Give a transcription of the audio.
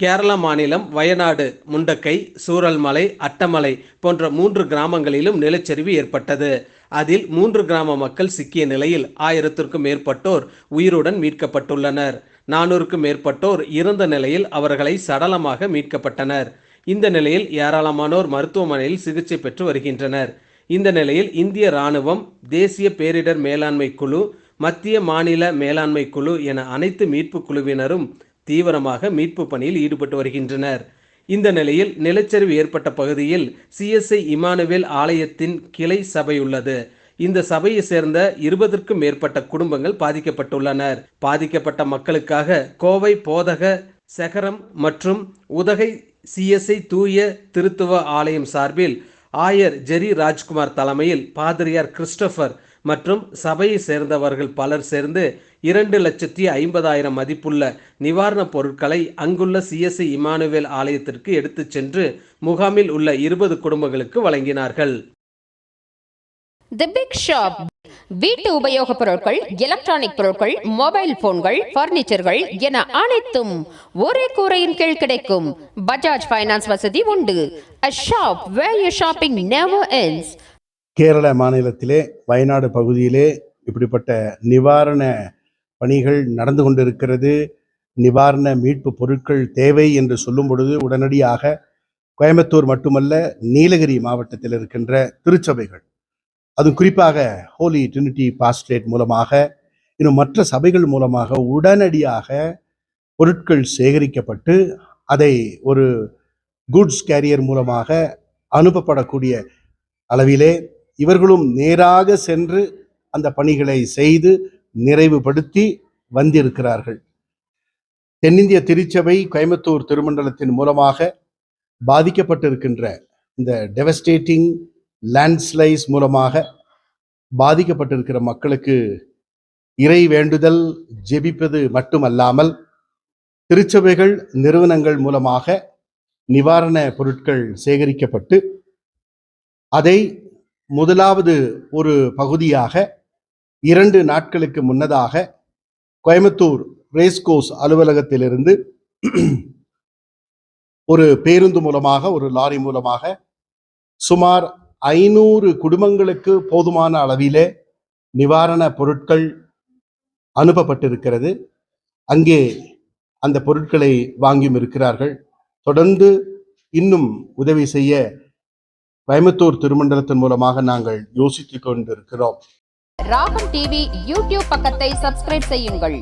கேரள மாநிலம் வயநாடு முண்டக்கை சூரல்மலை அட்டமலை போன்ற மூன்று கிராமங்களிலும் நிலச்சரிவு ஏற்பட்டது. அதில் மூன்று கிராம மக்கள் சிக்கிய நிலையில் ஆயிரத்திற்கும் மேற்பட்டோர் உயிருடன் மீட்கப்பட்டுள்ளனர். நானூறுக்கும் மேற்பட்டோர் இறந்த நிலையில் அவர்களை சடலமாக மீட்கப்பட்டனர். இந்த நிலையில் ஏராளமானோர் மருத்துவமனையில் சிகிச்சை பெற்று வருகின்றனர். இந்த நிலையில் இந்திய ராணுவம் தேசிய பேரிடர் மேலாண்மை குழு மத்திய மாநில மேலாண்மை குழு என அனைத்து மீட்பு குழுவினரும் தீவிரமாக மீட்பு பணியில் ஈடுபட்டு வருகின்றனர். இந்த நிலையில் நிலச்சரிவு ஏற்பட்ட பகுதியில் சிஎஸ்ஐ இமானுவேல் ஆலயத்தின் கிளை சபை உள்ளது. இந்த சபையை சேர்ந்த இருபதற்கும் மேற்பட்ட குடும்பங்கள் பாதிக்கப்பட்டுள்ளனர். பாதிக்கப்பட்ட மக்களுக்காக கோவை போதக செகரம் மற்றும் உதகை சிஎஸ்ஐ தூய திருத்துவ ஆலயம் சார்பில் ஆயர் ஜெரி ராஜ்குமார் தலைமையில் பாதிரியார் கிறிஸ்டபர் மற்றும் சபையை சேர்ந்தவர்கள் பலர் சேர்ந்து இரண்டு லட்சத்தி ஐம்பதாயிரம் மதிப்புள்ள நிவாரணப் பொருட்களை அங்குள்ள சிஎஸ்சி இமானுவேல் ஆலயத்திற்கு எடுத்துச் சென்று முகாமில் உள்ள இருபது குடும்பங்களுக்கு வழங்கினார்கள். தி பிக் ஷாப் வீட்டு உபயோகப் பொருட்கள் எலக்ட்ரானிக் பொருட்கள் மொபைல் போன்கள் பர்னிச்சர்கள் என அனைத்தும் ஒரே கூரையின் கீழ் கிடைக்கும். பஜாஜ் ஃபைனான்ஸ் வசதி உண்டு. A shop where you shopping never ends. Kerala மாநிலத்திலே வயநாடு பகுதியிலே இப்படிப்பட்ட நிவாரண பணிகள் நடந்து கொண்டிருக்கிறது. நிவாரண மீட்பு பொருட்கள் தேவை என்று சொல்லும் பொழுது உடனடியாக கோயம்புத்தூர் மட்டுமல்ல நீலகிரி மாவட்டத்தில் இருக்கின்ற திருச்சபைகள். அதுவும் குறிப்பாக ஹோலி ட்ரினிட்டி பாஸ்ட்ரேட் மூலமாக இன்னும் மற்ற சபைகள் மூலமாக உடனடியாக பொருட்கள் சேகரிக்கப்பட்டு அதை ஒரு குட்ஸ் கேரியர் மூலமாக அனுப்பப்படக்கூடிய அளவிலே இவர்களும் நேராக சென்று அந்த பணிகளை செய்து நிறைவுபடுத்தி வந்திருக்கிறார்கள். தென்னிந்திய திருச்சபை கோயம்புத்தூர் திருமண்டலத்தின் மூலமாக பாதிக்கப்பட்டிருக்கின்ற இந்த டெவஸ்டேட்டிங் லேண்ட்ஸ்லைஸ் மூலமாக பாதிக்கப்பட்டிருக்கிற மக்களுக்கு இறை வேண்டுதல் ஜெபிப்பது மட்டுமல்லாமல் திருச்சபைகள் நிறுவனங்கள் மூலமாக நிவாரண பொருட்கள் சேகரிக்கப்பட்டு அதை முதலாவது ஒரு பகுதியாக இரண்டு நாட்களுக்கு முன்னதாக கோயம்புத்தூர் ரேஸ்கோஸ் அலுவலகத்திலிருந்து ஒரு பேருந்து மூலமாக ஒரு லாரி மூலமாக சுமார் ஐநூறு குடும்பங்களுக்கு போதுமான அளவிலே நிவாரண பொருட்கள் அனுப்பப்பட்டிருக்கிறது. அங்கே அந்த பொருட்களை வாங்கியும் இருக்கிறார்கள். தொடர்ந்து இன்னும் உதவி செய்ய கோயம்புத்தூர் திருமண்டலத்தின் மூலமாக நாங்கள் யோசித்துக் கொண்டிருக்கிறோம். ராகம் டிவி யூடியூப் பக்கத்தை சப்ஸ்கிரைப் செய்யுங்கள்.